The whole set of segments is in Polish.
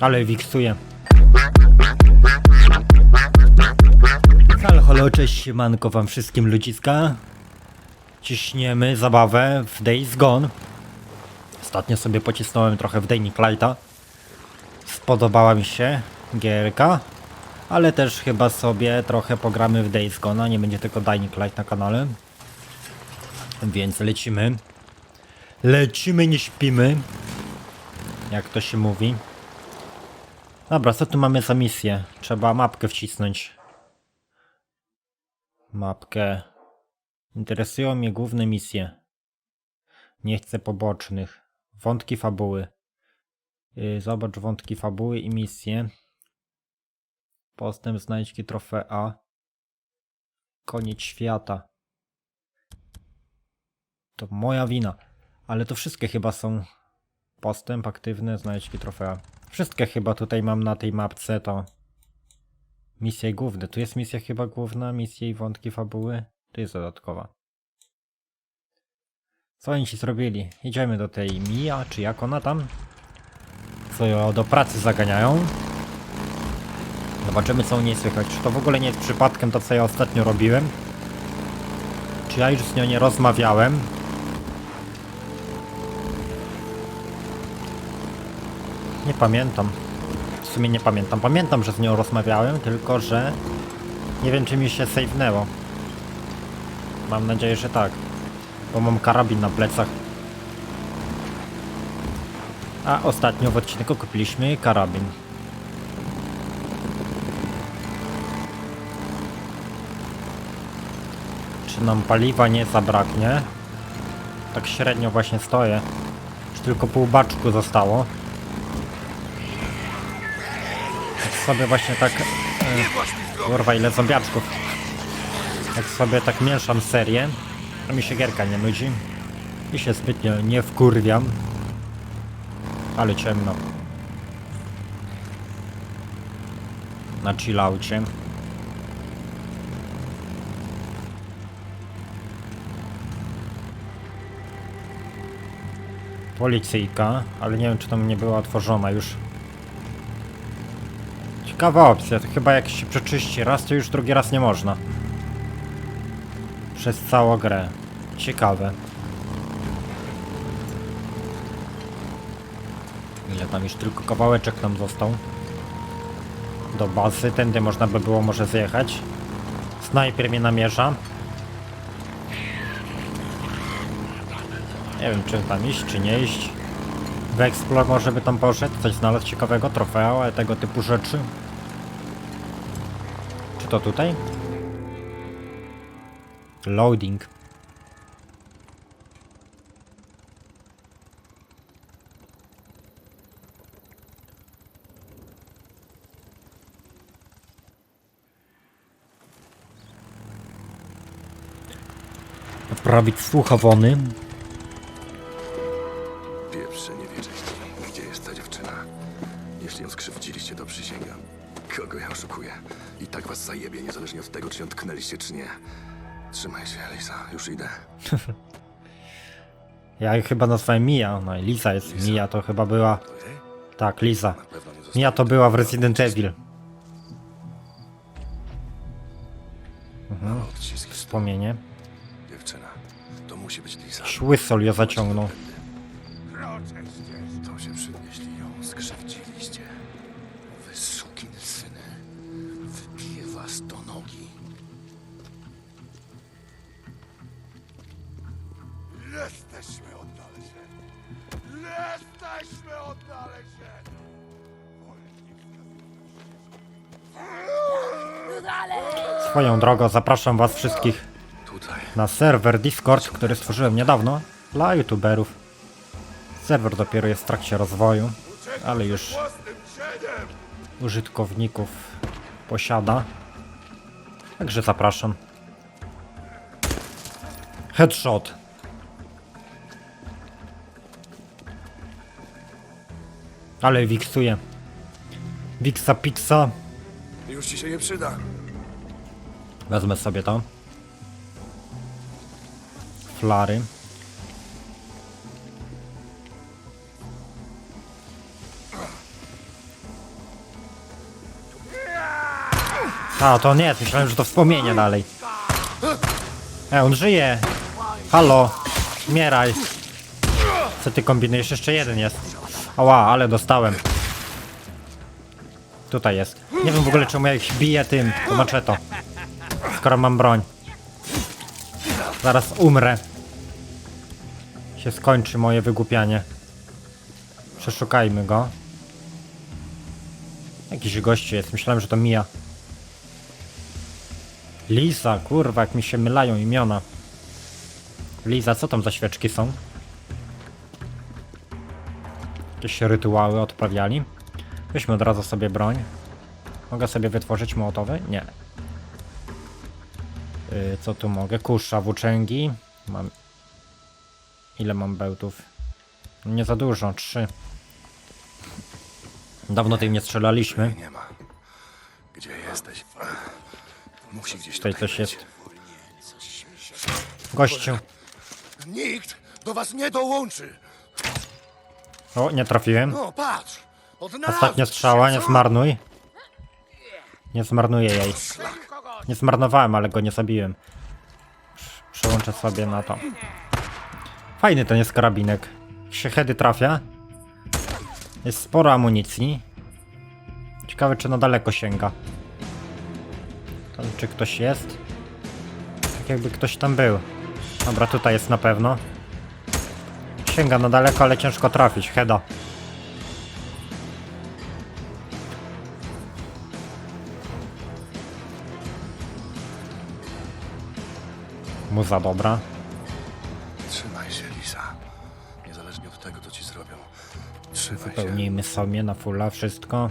Ale wiksuje. Halo, halo, cześć, wam wszystkim ludziska. Ciśniemy zabawę w Days Gone. Ostatnio sobie pocisnąłem trochę w Dying Lighta. Spodobała mi się gierka. Ale też chyba sobie trochę pogramy w Days Gone, nie będzie tylko Dying Light na kanale. Więc lecimy. Lecimy, nie śpimy. Jak to się mówi. Dobra, co tu mamy za misję? Trzeba mapkę wcisnąć. Mapkę. Interesują mnie główne misje. Nie chcę pobocznych. Wątki fabuły. Yy, zobacz wątki fabuły i misje. Postęp znajdźki trofea. Koniec świata. To moja wina. Ale to wszystkie chyba są postęp aktywny, znajdźki trofea. Wszystkie chyba tutaj mam na tej mapce to misje główne. Tu jest misja chyba główna, misje i wątki fabuły. Tu jest dodatkowa. Co oni ci zrobili? Idziemy do tej Mia, czy jak ona tam? Co ją do pracy zaganiają. Zobaczymy co u niej słychać. Czy to w ogóle nie jest przypadkiem to co ja ostatnio robiłem? Czy ja już z nią nie rozmawiałem? Nie pamiętam. W sumie nie pamiętam. Pamiętam, że z nią rozmawiałem, tylko że nie wiem, czy mi się save'nęło. Mam nadzieję, że tak. Bo mam karabin na plecach. A ostatnio w odcinku kupiliśmy karabin. Czy nam paliwa nie zabraknie? Tak średnio właśnie stoję. Czy tylko pół baczku zostało? Sobie właśnie tak... E, kurwa, ile zombiaczków. Jak sobie tak mieszam serię, to mi się gierka nie nudzi. I się zbytnio nie wkurwiam. Ale ciemno. Na chillaucie. Policyjka, ale nie wiem czy tam nie była otworzona już. Ciekawa opcja, to chyba jak się przeczyści raz, to już drugi raz nie można. Przez całą grę. Ciekawe. Ile tam już tylko kawałeczek nam został. Do bazy, tędy można by było może zjechać. Snajper mnie namierza. Nie wiem czy tam iść, czy nie iść. W Explore może by tam poszedł, coś znalazł ciekawego, trofea, ale tego typu rzeczy. Czy to tutaj? Loading. Naprawić słuchawony. Pierwsze nie wierzę. Gdzie jest ta dziewczyna? Jeśli ją skrzywdziliście, to przysięgam. Kogo ja oszukuję? I tak was zajebie, niezależnie od tego, czy ją tknęliście, czy nie. Trzymaj się, Lisa. Już idę. Ja chyba nazwałem Mia, no i Lisa jest. Mia to chyba była. To jej? Tak, Lisa. Na pewno nie zostanie. Mia to była w Resident Evil. Mam odciski. Wspomnienie. Dziewczyna. To musi być Lisa. Szłysol je zaciągnął. Swoją drogą zapraszam was wszystkich na serwer Discord, który stworzyłem niedawno dla youtuberów. Serwer dopiero jest w trakcie rozwoju, ale już użytkowników posiada. Także zapraszam. Headshot. Ale wiksuje. Wiksa Pixa. Już ci się nie przyda. Wezmę sobie to. Flary. A, to nie, myślałem, że to wspomnienie dalej. E, on żyje. Halo, umieraj. Co ty kombinujesz? Jeszcze jeden jest. Ała, ale dostałem. Tutaj jest. Nie wiem w ogóle czemu ja ich biję tym, to maczeto. Skoro mam broń. Zaraz umrę. Się skończy moje wygłupianie. Przeszukajmy go. Jakiś gościu jest, myślałem, że to Mija. Lisa, kurwa, jak mi się mylają imiona. Liza, co tam za świeczki są? Jakieś rytuały odprawiali? Weźmy od razu sobie broń. Mogę sobie wytworzyć mołotowy? Nie. Yy, co tu mogę? Kusza, włóczęgi. Mam... Ile mam bełtów? Nie za dużo, trzy. Dawno tym nie strzelaliśmy. Nie ma. Gdzie jesteś? Musi gdzieś Tutaj coś jest. Gościu. Nikt do was nie dołączy. O, nie trafiłem. No, patrz. Ostatnia strzała, nie zmarnuj. Nie zmarnuję jej. Nie zmarnowałem, ale go nie zabiłem. Prz- Przełączę sobie na to. Fajny ten jest karabinek. Jak się hedy trafia. Jest sporo amunicji. Ciekawe czy na daleko sięga. Tam czy ktoś jest? Tak jakby ktoś tam był. Dobra, tutaj jest na pewno. Sięga na daleko, ale ciężko trafić. Heda. Muza dobra. Trzymaj się, Lisa. Niezależnie od tego, co ci zrobią. Trzymaj się. Pełnijmy sobie na fulla wszystko.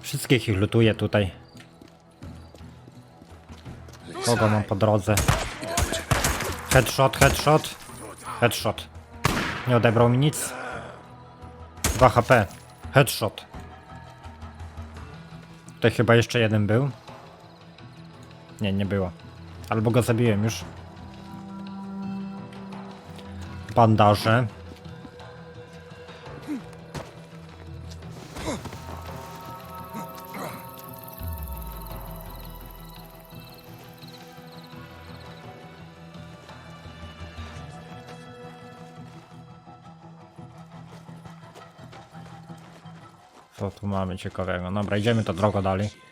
Wszystkich ich lutuję tutaj. Kogo mam po drodze? Headshot, headshot. Headshot. Nie odebrał mi nic. 2 HP. Headshot. Tutaj chyba jeszcze jeden był. Nie, nie było. Albo go zabiłem już. Bandaże. Co tu mamy ciekawego? Dobra, idziemy to drogą dalej.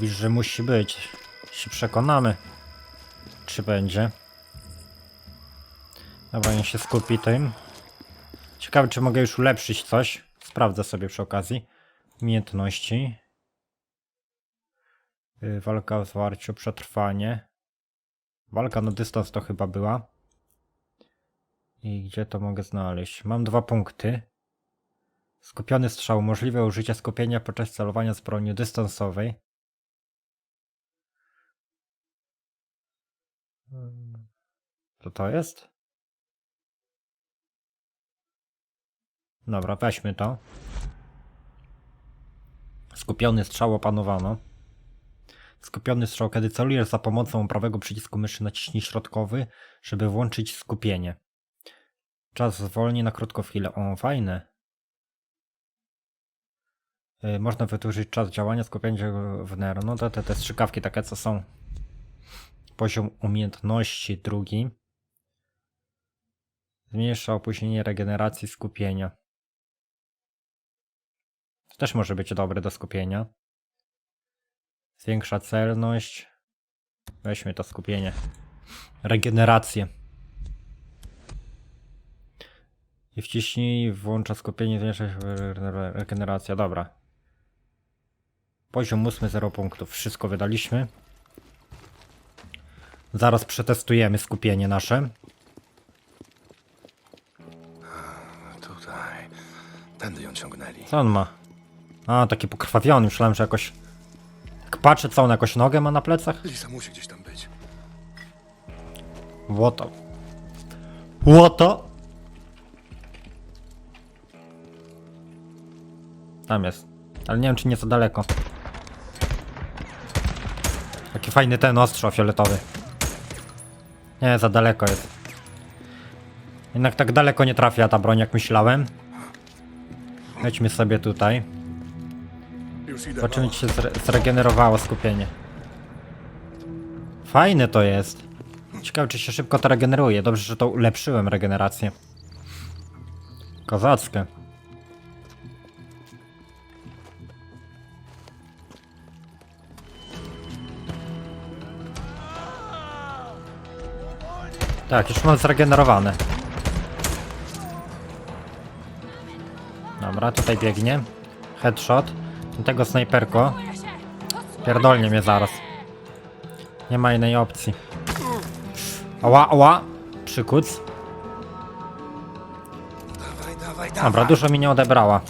Mówisz, że musi być. Się przekonamy, czy będzie. Dobra, niech się skupi tym. Ciekawe, czy mogę już ulepszyć coś. Sprawdzę sobie przy okazji. Umiejętności. Yy, walka w zwarciu, przetrwanie. Walka na dystans to chyba była. I gdzie to mogę znaleźć? Mam dwa punkty. Skupiony strzał. Możliwe użycie skupienia podczas celowania z broni dystansowej. Co to jest? Dobra, weźmy to. Skupiony strzał opanowano. Skupiony strzał, kiedy celujesz za pomocą prawego przycisku myszy naciśnij środkowy, żeby włączyć skupienie. Czas zwolni na krótką chwilę. O, fajne. Y, Można wydłużyć czas działania skupienia w NER. No to te, te strzykawki takie co są. Poziom umiejętności drugi. Zmniejsza opóźnienie regeneracji skupienia. To też może być dobre do skupienia. Zwiększa celność. Weźmy to skupienie. Regenerację. I wciśnij, włącza skupienie, zwiększa regeneracja. Dobra. Poziom 8, 0 punktów. Wszystko wydaliśmy. Zaraz przetestujemy skupienie nasze. Tędy ją ciągnęli. Co on ma? A, taki pokrwawiony. Myślałem, że jakoś... Jak patrzę, co on jakoś nogę ma na plecach? Lisa musi gdzieś tam być. Łoto. Łoto! Tam jest. Ale nie wiem, czy nie za daleko. Jaki fajny ten ostrzo fioletowy. Nie, za daleko jest. Jednak tak daleko nie trafia ta broń, jak myślałem. Lećmy sobie tutaj. Zobaczymy, czy się zre zregenerowało skupienie. Fajne to jest. Ciekawe, czy się szybko to regeneruje. Dobrze, że to ulepszyłem regenerację. Kozackie. Tak, już mam zregenerowane. Dobra, tutaj biegnie. Headshot. Tego snajperko. Pierdolnie mnie zaraz. Nie ma innej opcji. Ała, ała. Przykuc. Dobra, dużo mi nie odebrała.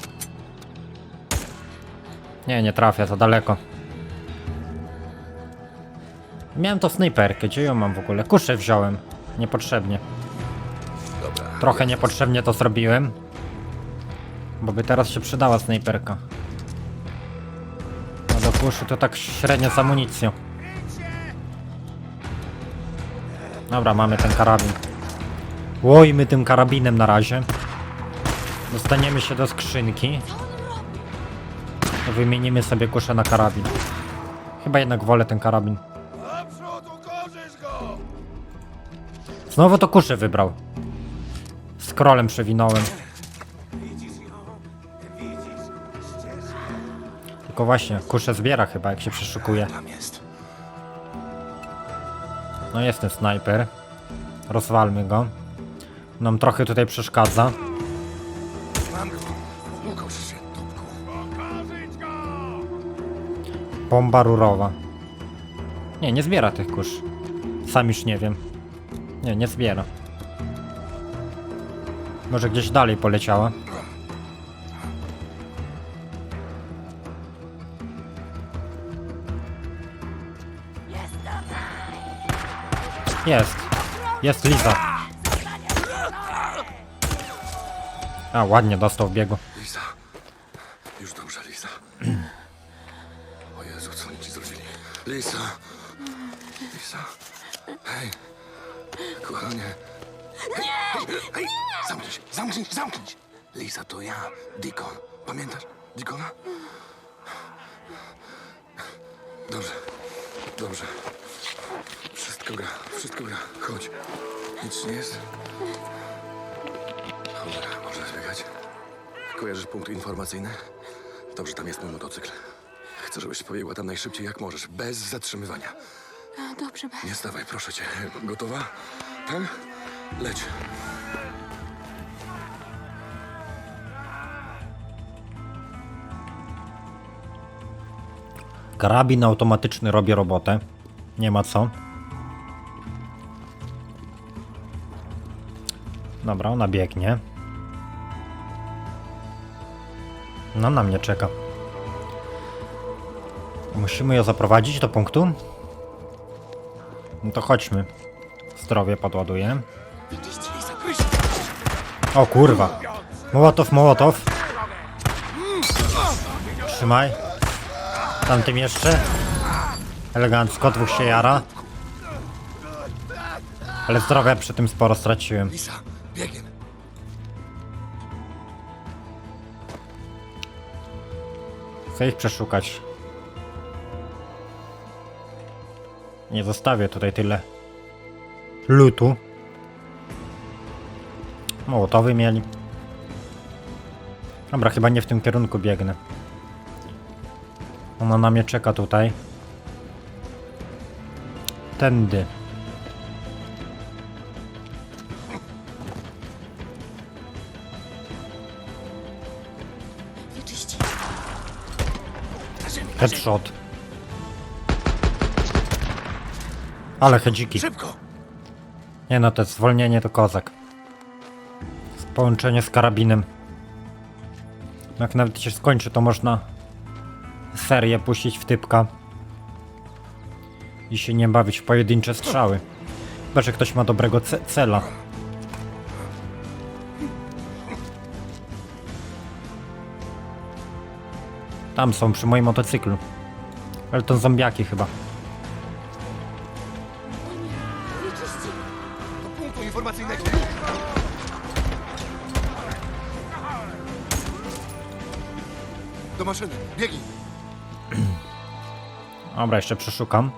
Nie, nie trafia, za daleko. Miałem to snajperkę, gdzie ją mam w ogóle? Kuszę wziąłem. Niepotrzebnie. Trochę niepotrzebnie to zrobiłem. Bo by teraz się przydała snajperka. No do kuszy to tak średnio z amunicją. Dobra, mamy ten karabin. Łojmy tym karabinem na razie. Dostaniemy się do skrzynki. Wymienimy sobie kuszę na karabin. Chyba jednak wolę ten karabin. Znowu to kuszę wybrał. Scrollem przewinąłem. Tylko właśnie, kuszę zbiera chyba, jak się przeszukuje. Tam jest. No jest ten snajper. Rozwalmy go. Nam trochę tutaj przeszkadza. Mam go. Ukorzysz się, dupku. Ukorzyć go! Bomba rurowa. Nie, nie zbiera tych kusz. Sam już nie wiem. Nie, nie zbiera. Może gdzieś dalej poleciała. Jest. Jest Liza. A, ładnie dostał w biegu. Lisa. Już dobrze, Lisa. O Jezu, co oni ci zrobili? Lisa. Lisa. Hej. Kochanie. Hej, hej. Zamknij się, zamknij się, zamknij się. Lisa, to ja, Deacon. Pamiętasz Deacona? Dobrze. Dobrze. Wszystko gra, wszystko gra. Chodź. Nic nie jest? Cholera, można zbiegać. Kojarzysz punkt informacyjny? Dobrze, tam jest mój motocykl. Chcę, żebyś pobiegła tam najszybciej jak możesz, bez zatrzymywania. Dobrze, Be- Nie stawaj, proszę cię. Gotowa? Tak? Leć. Karabin automatyczny robi robotę. Nie ma co. Dobra, ona biegnie. No, na mnie czeka. Musimy ją zaprowadzić do punktu? No to chodźmy. Zdrowie podładuję. O kurwa. Mołotow, mołotow. Trzymaj. Tamtym jeszcze. Elegancko, dwóch się jara. Ale zdrowia przy tym sporo straciłem. Chcę ich przeszukać. Nie zostawię tutaj tyle lutu. Mołotowy mieli. Dobra, chyba nie w tym kierunku biegnę. Ona na mnie czeka tutaj. Tędy. Headshot. Ale hedziki. Szybko! Nie no, to zwolnienie to kozak. Połączenie z karabinem. Jak nawet się skończy, to można serię puścić w typka. I się nie bawić w pojedyncze strzały. Chyba, że ktoś ma dobrego ce cela. Tam są, przy moim motocyklu. Ale to zombiaki chyba. Do maszyny! Biegnij! Dobra, jeszcze przeszukam.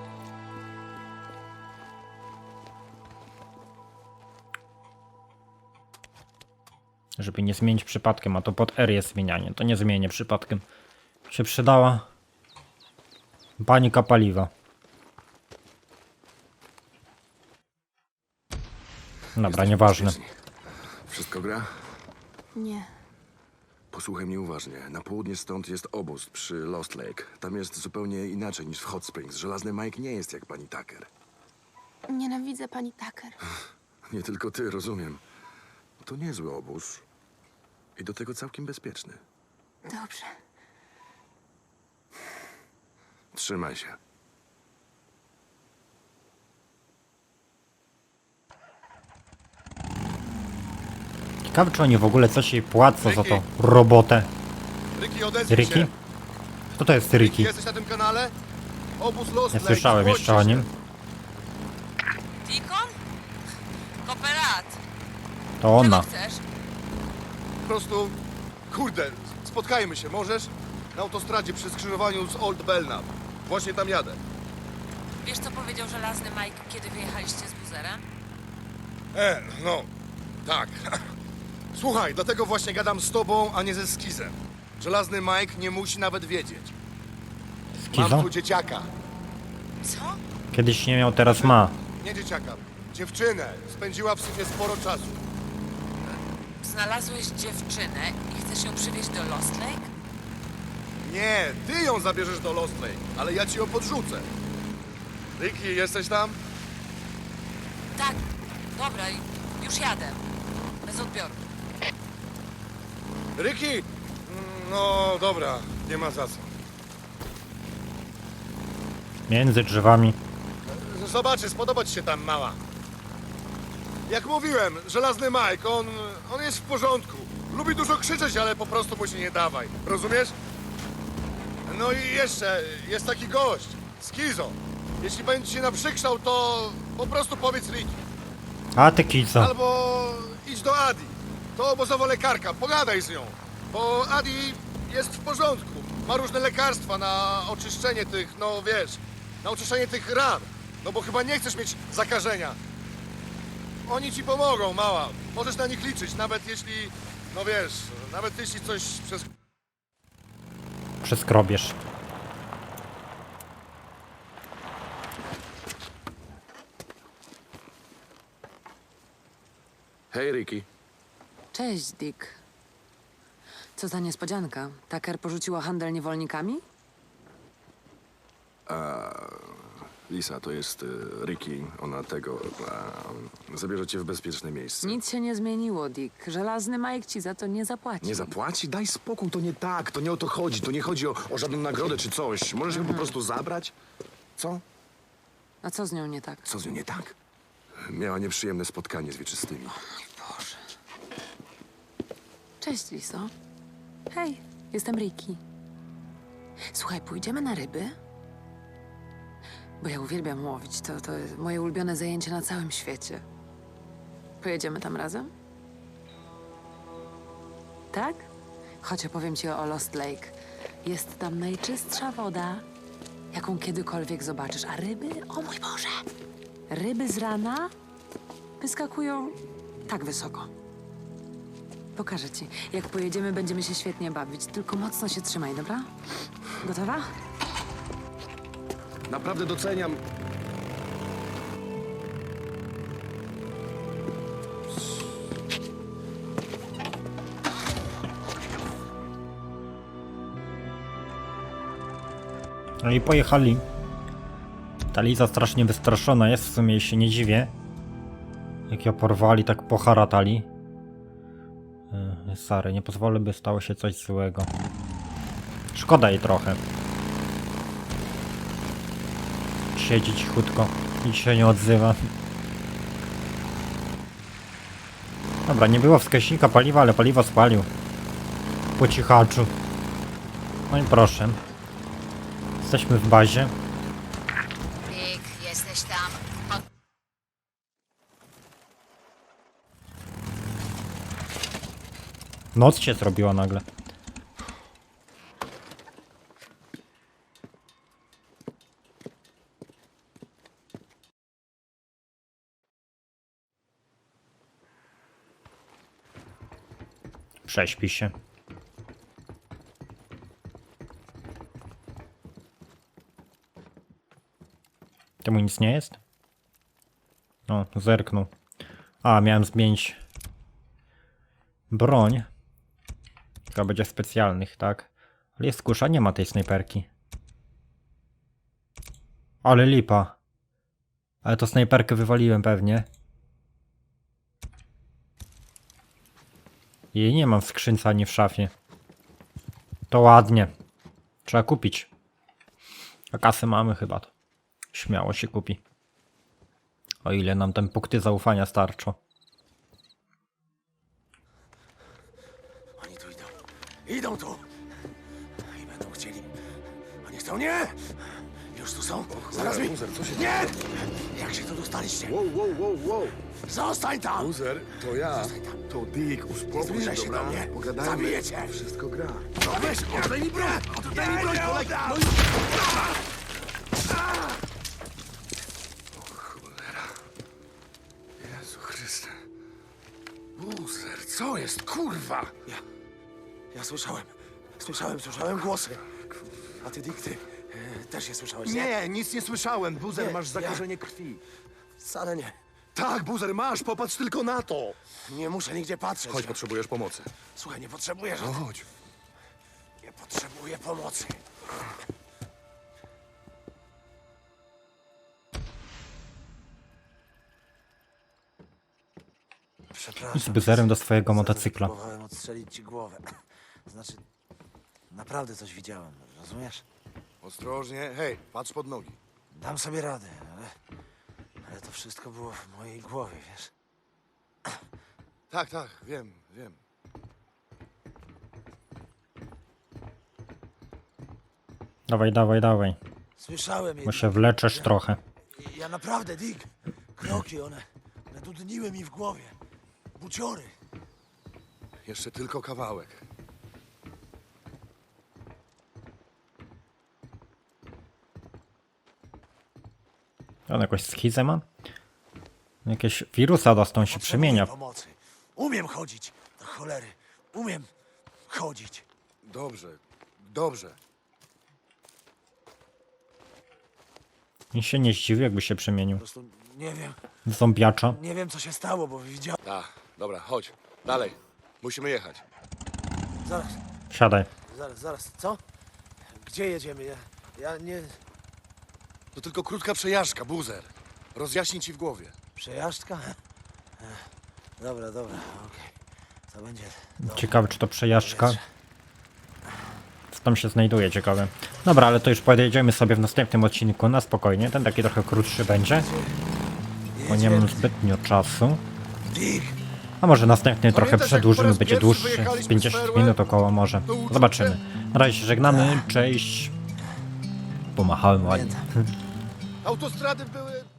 Żeby nie zmienić przypadkiem, a to pod R jest zmienianie, to nie zmienię przypadkiem. Się przydała. Panika paliwa. Dobra, nieważne. Wszystko gra? Nie. Posłuchaj mnie uważnie. Na południe stąd jest obóz przy Lost Lake. Tam jest zupełnie inaczej niż w Hot Springs. Żelazny Mike nie jest jak pani Tucker. Nienawidzę pani Tucker. Nie tylko ty, rozumiem. To niezły obóz. I do tego całkiem bezpieczny. Dobrze. Trzymaj się. Ciekawe, czy oni w ogóle coś jej płacą za tą robotę. Ricky, odezwij Ricky? się. Kto to jest Ricky? Jesteś na tym kanale? Obóz Lost Nie Lake. słyszałem jeszcze o się. nim. Deacon? Kooperat. To Czego ona. chcesz? Po prostu, kurde, spotkajmy się, możesz? Na autostradzie przy skrzyżowaniu z Old Belknap. Właśnie tam jadę. Wiesz, co powiedział żelazny Mike, kiedy wyjechaliście z buzerem? E, no, tak. Słuchaj, dlatego właśnie gadam z tobą, a nie ze Skizem. Żelazny Mike nie musi nawet wiedzieć. Mam Skizo? tu dzieciaka. Co? Kiedyś nie miał, teraz ma. Nie dzieciaka, dziewczynę. Spędziła w syfie sporo czasu. Znalazłeś dziewczynę i chcesz ją przywieźć do Lost Lake? Nie, ty ją zabierzesz do Lost Lake, ale ja ci ją podrzucę. Ricky, jesteś tam? Tak. Dobra, już jadę. Bez odbioru. Ricky! No dobra, nie ma za co. Między drzewami. Zobaczy, spodoba ci się tam mała. Jak mówiłem, żelazny Mike, on, on jest w porządku. Lubi dużo krzyczeć, ale po prostu mu się nie dawaj. Rozumiesz? No i jeszcze, jest taki gość, Skizo. Jeśli będzie się naprzykrzał, to po prostu powiedz Ricky. A ty Kizo. Albo idź do Adi. To obozowa lekarka, pogadaj z nią. Bo Adi jest w porządku. Ma różne lekarstwa na oczyszczenie tych, no wiesz, na oczyszczenie tych ran. No bo chyba nie chcesz mieć zakażenia. Oni ci pomogą, mała. Możesz na nich liczyć, nawet jeśli, no wiesz, nawet jeśli coś przez... Przeskrobiesz. Hej, Ricky. Cześć, Dick. Co za niespodzianka. Tucker porzuciła handel niewolnikami? Lisa, to jest y, Ricky. Ona tego... A, zabierze cię w bezpieczne miejsce. Nic się nie zmieniło, Dick. Żelazny Mike ci za to nie zapłaci. Nie zapłaci? Daj spokój, to nie tak. To nie o to chodzi. To nie chodzi o, o żadną nagrodę czy coś. Możesz ją po prostu zabrać? Co? A co z nią nie tak? Co z nią nie tak? Miała nieprzyjemne spotkanie z wieczystymi. Boże. Cześć, Liso. Hej, jestem Ricky. Słuchaj, pójdziemy na ryby? Bo ja uwielbiam łowić. To, to jest moje ulubione zajęcie na całym świecie. Pojedziemy tam razem? Tak? Chodź, opowiem ci o Lost Lake. Jest tam najczystsza woda, jaką kiedykolwiek zobaczysz. A ryby? O mój Boże! Ryby z rana wyskakują tak wysoko. Pokażę ci. Jak pojedziemy, będziemy się świetnie bawić. Tylko mocno się trzymaj, dobra? Gotowa? Naprawdę doceniam. No i pojechali. Ta Liza strasznie wystraszona jest, w sumie się nie dziwię. Jak ją porwali, tak poharatali. Yy, Sary, nie pozwolę, by stało się coś złego. Szkoda jej trochę. Siedzi cichutko, nic się nie odzywa. Dobra, nie było wskaźnika paliwa, ale paliwo spalił. Po cichaczu. No i proszę. Jesteśmy w bazie. Dick, jesteś tam. Noc się zrobiła nagle. Prześpi się. Temu nic nie jest? O, zerknął. A, miałem zmienić broń. Chyba będzie specjalnych, tak? Ale jest kusza, nie ma tej snajperki. Ale lipa. Ale to snajperkę wywaliłem pewnie. Jej nie mam w skrzynce ani w szafie. To ładnie. Trzeba kupić. A kasy mamy chyba to. Śmiało się kupi. O ile nam ten punkty zaufania starczą. Oni tu idą. Idą tu! I będą chcieli. Oni chcą nie! Już tu są. Zaraz mi... co się Nie! Jak się tu dostaliście? Wow, wow, wow, wow. Zostań tam! Buzer, to ja. To Dick, uspokój Zbliżaj się, się dobra? do mnie. Pogadajmy. Zabiję cię. Wszystko gra. No weź, oddaj mi broń! Oddaj mi broń, kolego! No i... O cholera. Jezu Chryste. Buzer, co jest, kurwa? Ja... Ja słyszałem. Słyszałem, słyszałem głosy. A ty, Dick, ty e, też je słyszałeś, nie? Nic nie słyszałem. Buzer, Nie, masz ja- krwi. Wcale nie. Tak, Buzer, masz, popatrz tylko na to. Nie muszę nigdzie patrzeć. Chodź, potrzebujesz pomocy. Słuchaj, nie potrzebuję No chodź. Nie potrzebuję pomocy. Przepraszam. Z buzerem do swojego motocykla. Próbowałem odstrzelić ci głowę. Znaczy, naprawdę coś widziałem, rozumiesz? Ostrożnie. Hej, patrz pod nogi. Dam sobie radę, ale to wszystko było w mojej głowie, wiesz? Tak, tak, wiem, wiem. Dawaj, dawaj, dawaj. Słyszałem je. Bo się wleczesz trochę. Ja naprawdę, Dick. Kroki, one, one dudniły mi w głowie. Buciory. Jeszcze tylko kawałek. On jakąś schizę ma? Jakieś wirusa dostał, się Potrzebuję przemienia. pomocy. Umiem chodzić. Do cholery. Umiem chodzić. Dobrze, dobrze. I się nie zdziwi, jakby się przemienił. Po prostu nie wiem, W zombiacza. nie wiem co się stało, bo widziałem... Tak, dobra, chodź. Dalej. Musimy jechać. Zaraz, Siadaj. zaraz, zaraz. Co? Gdzie jedziemy? Ja, ja nie... To tylko krótka przejażdżka, buzer. Rozjaśni ci w głowie. Przejażdżka? Ech, Dobra, dobra, okej. To będzie... dobre. Ciekawe, czy to przejażdżka. Co tam się znajduje, ciekawe. Dobra, ale to już pojedziemy sobie w następnym odcinku na spokojnie. Ten taki trochę krótszy będzie, bo nie mam zbytnio czasu. A może następny trochę przedłużymy, będzie dłuższy, z z 50 Ferłem? minut około może. Zobaczymy. Na razie się żegnamy, cześć. Pomachałem ładnie. Autostrady były